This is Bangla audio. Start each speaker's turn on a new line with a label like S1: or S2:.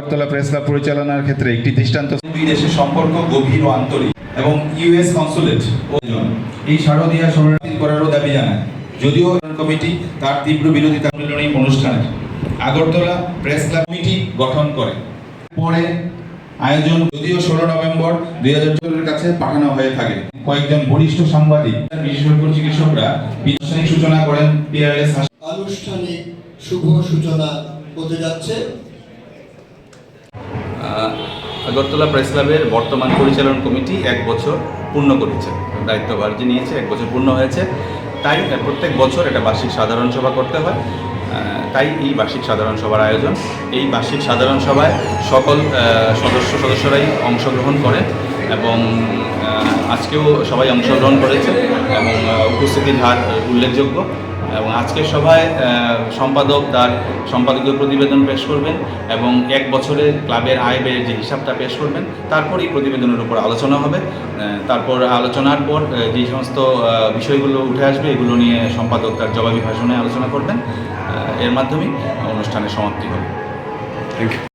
S1: আগরতলা প্রেস ক্লাব পরিচালনার ক্ষেত্রে একটি দৃষ্টান্ত।
S2: দুই দেশের সম্পর্ক গভীর ও আন্তরিক এবং ইউএস কনসুলেট ও এই শারদীয়া সংরক্ষিত করারও দাবি জানায়। যদিও কমিটি তার তীব্র বিরোধিতা মিলনী অনুষ্ঠানে আগরতলা প্রেস ক্লাব কমিটি গঠন করে। পরে আয়োজন যদিও ষোলো নভেম্বর দুই হাজার কাছে পাঠানো হয়ে থাকে। কয়েকজন বরিষ্ঠ সাংবাদিক বিশেষজ্ঞ চিকিৎসকরা বিজ্ঞানিক সূচনা করেন পিআরএস
S3: আনুষ্ঠানিক শুভ সূচনা হতে যাচ্ছে।
S4: আগরতলা প্রেস ক্লাবের বর্তমান পরিচালন কমিটি এক বছর পূর্ণ করেছে। দায়িত্বভার যে নিয়েছে, এক বছর পূর্ণ হয়েছে। তাই প্রত্যেক বছর এটা বার্ষিক সাধারণ সভা করতে হয়। তাই এই বার্ষিক সাধারণ সভার আয়োজন। এই বার্ষিক সাধারণ সভায় সকল সদস্য সদস্যরাই অংশগ্রহণ করেন এবং আজকেও সবাই অংশগ্রহণ করেছে এবং উপস্থিতির হার উল্লেখযোগ্য। এবং আজকের সভায় সম্পাদক তার সম্পাদকীয় প্রতিবেদন পেশ করবেন এবং এক বছরে ক্লাবের আয় ব্যয়ের যে হিসাবটা পেশ করবেন, তারপরই প্রতিবেদনের উপর আলোচনা হবে। তারপর আলোচনার পর যে সমস্ত বিষয়গুলো উঠে আসবে, এগুলো নিয়ে সম্পাদক তার জবাবি ভাষণে আলোচনা করবেন। এর মাধ্যমেই অনুষ্ঠানের সমাপ্তি হবে।